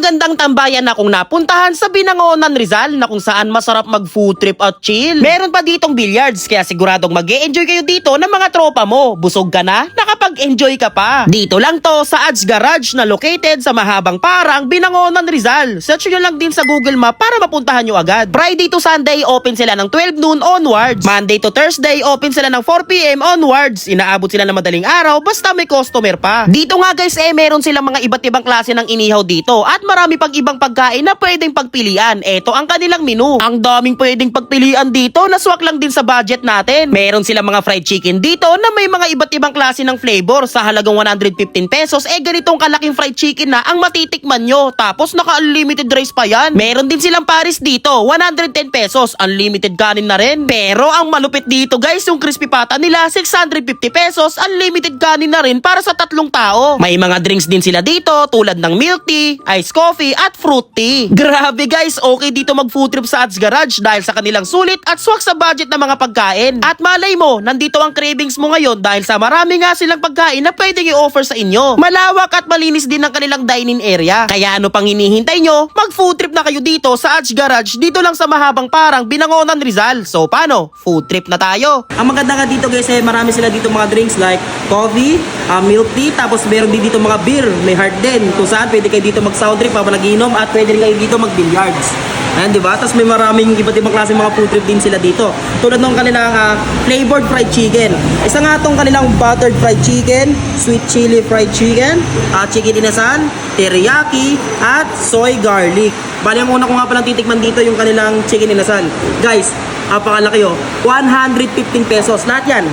magandang tambayan na kung napuntahan sa Binangonan Rizal na kung saan masarap mag food trip at chill. Meron pa ditong billiards kaya siguradong mag enjoy kayo dito ng mga tropa mo. Busog ka na? Nakapag-enjoy ka pa. Dito lang to sa Ads Garage na located sa mahabang parang Binangonan Rizal. Search nyo lang din sa Google Map para mapuntahan nyo agad. Friday to Sunday open sila ng 12 noon onwards. Monday to Thursday open sila ng 4pm onwards. Inaabot sila ng madaling araw basta may customer pa. Dito nga guys eh meron silang mga iba't ibang klase ng inihaw dito at marami pang ibang pagkain na pwedeng pagpilian. Ito ang kanilang menu. Ang daming pwedeng pagpilian dito na swak lang din sa budget natin. Meron silang mga fried chicken dito na may mga iba't ibang klase ng flavor sa halagang 115 pesos. Eh ganitong kalaking fried chicken na ang matitikman nyo. Tapos naka-unlimited rice pa yan. Meron din silang paris dito, 110 pesos. Unlimited kanin na rin. Pero ang malupit dito guys, yung crispy pata nila, 650 pesos. Unlimited kanin na rin para sa tatlong tao. May mga drinks din sila dito tulad ng milk tea, iced coffee at fruit tea. Grabe guys, okay dito mag food trip sa Ads Garage dahil sa kanilang sulit at swak sa budget ng mga pagkain. At malay mo, nandito ang cravings mo ngayon dahil sa marami nga silang pagkain na pwedeng i-offer sa inyo. Malawak at malinis din ang kanilang dining area. Kaya ano pang hinihintay nyo? Mag food trip na kayo dito sa Ads Garage dito lang sa mahabang parang Binangonan Rizal. So paano? Food trip na tayo. Ang maganda nga dito guys eh marami sila dito mga drinks like coffee, uh, milk tea, tapos meron din dito mga beer, may hard din. Kung saan pwede kayo dito mag trip habang nagiinom at pwede rin kayo dito mag billiards. Ayan, di ba? Tapos may maraming iba't ibang klase mga food trip din sila dito. Tulad ng kanilang ah, flavored fried chicken. Isa nga tong kanilang buttered fried chicken, sweet chili fried chicken, ah, chicken inasan, teriyaki, at soy garlic. Bali, ang una ko nga palang titikman dito yung kanilang chicken inasan. Guys, napakalaki oh. 115 pesos. Lahat yan.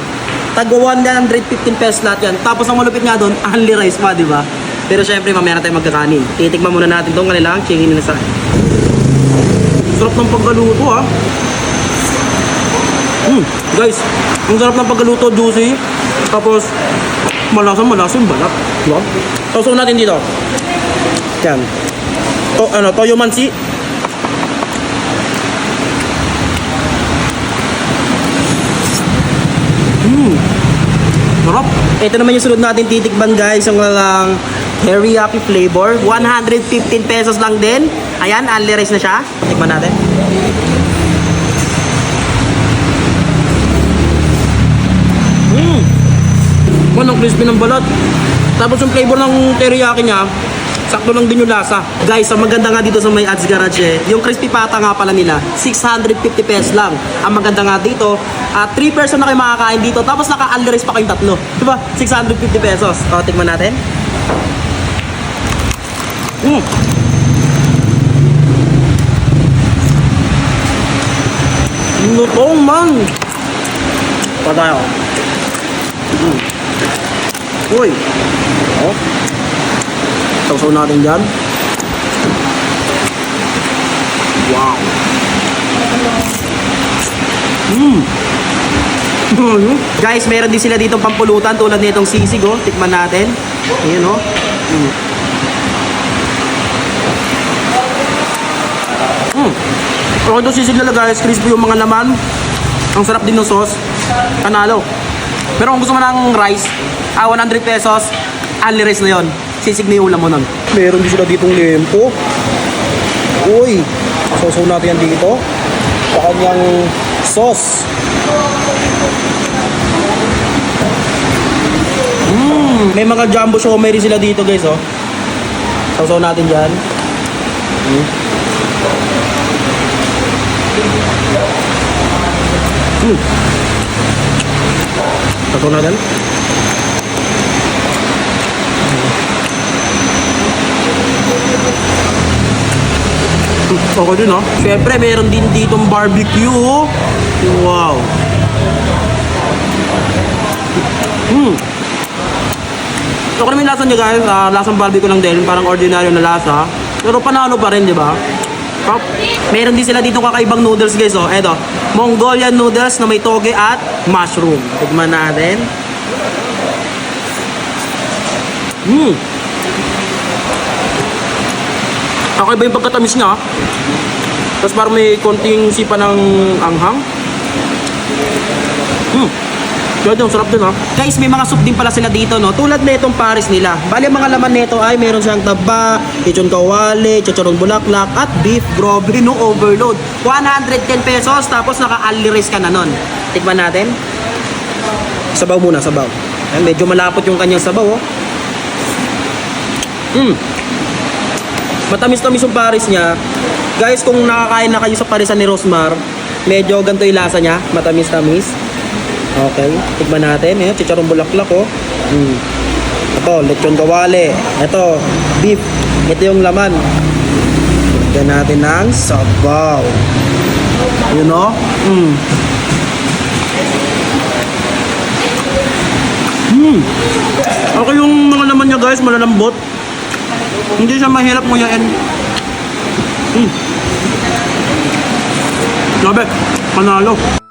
Tag 115 pesos lahat yan. Tapos ang malupit nga doon, only rice pa, di ba? Pero syempre, mamaya na tayo magkakanin. Titikman muna natin tong kanilang chicken inasan. Sarap ng paggaluto ha. Hmm, guys, ang sarap ng paggaluto, juicy. Tapos, malasang malasang balat. Diba? Sausaw natin dito. Yan. To, ano, toyo mansi. Hmm. Sarap. Ito naman yung sunod natin titikman guys. Yung lang teriyaki flavor. 115 pesos lang din. Ayan, only rice na siya. Tikman natin. Mmm. Manang crispy ng balat. Tapos yung flavor ng teriyaki niya, sakto lang din yung lasa. Guys, ang maganda nga dito sa may Ads Garage eh, yung crispy pata nga pala nila, 650 pesos lang. Ang maganda nga dito, at 3 person na kayo makakain dito, tapos naka-unleries pa kayong tatlo. Diba? 650 pesos. O, tikman natin. Mm. Lutong man! Pa tayo. Mm. Uy! Oh. Sausaw natin dyan. Wow! Mmm! Guys, meron din sila ditong pampulutan tulad nitong sisig oh. Tikman natin. Ayan oh. Mm. Mm. Okay sisig nila guys, crispy yung mga laman. Ang sarap din ng sauce. Panalo. Pero kung gusto mo ng rice, ah, 100 pesos, only rice na yon. Sisig na yung ulam mo nun. Meron din sila ditong lempo. Uy, sausaw natin yan dito. Sa kanyang sauce. Mm, may mga jumbo siomay rin sila dito guys oh. Sausaw natin dyan. Mm. Mm. Sausaw natin. Mm, Okay din oh. Siyempre meron din ditong barbecue oh. Wow. Hmm. Okay naman yung lasa niya guys, Ah, lasang barbecue lang din, parang ordinaryo na lasa. Pero panalo pa rin, di ba? Top. Meron din sila dito kakaibang noodles guys, oh. Eto, Mongolian noodles na may toge at mushroom. Tignan natin. Hmm. Okay ba yung pagkatamis niya? ah? Tapos parang may konting sipa ng anghang. Hmm. Pwede, ang sarap din ha. Guys, may mga soup din pala sila dito, no? Tulad na itong Paris nila. Bali, mga laman nito ay meron siyang taba, lechon kawali, chicharon bulaklak, at beef. Grabe, no? Overload. 110 pesos, tapos naka-ali rice ka na nun. Tikman natin. Sabaw muna, sabaw. Ayan, medyo malapot yung kanyang sabaw, oh. Mm. Matamis-tamis yung Paris niya. Guys, kung nakakain na kayo sa Parisan ni Rosmar, medyo ganito yung lasa niya. Matamis-tamis. Okay, tikman natin. Ayan, chicharong bulaklak, oh. Mm. Ito, lechon kawali. Ito, beef. Ito yung laman. Lagyan natin ng sabaw. You know? Mm. Mm. Okay yung mga laman niya guys, malalambot. Hindi siya mahirap nguyain. Mm. Grabe, panalo.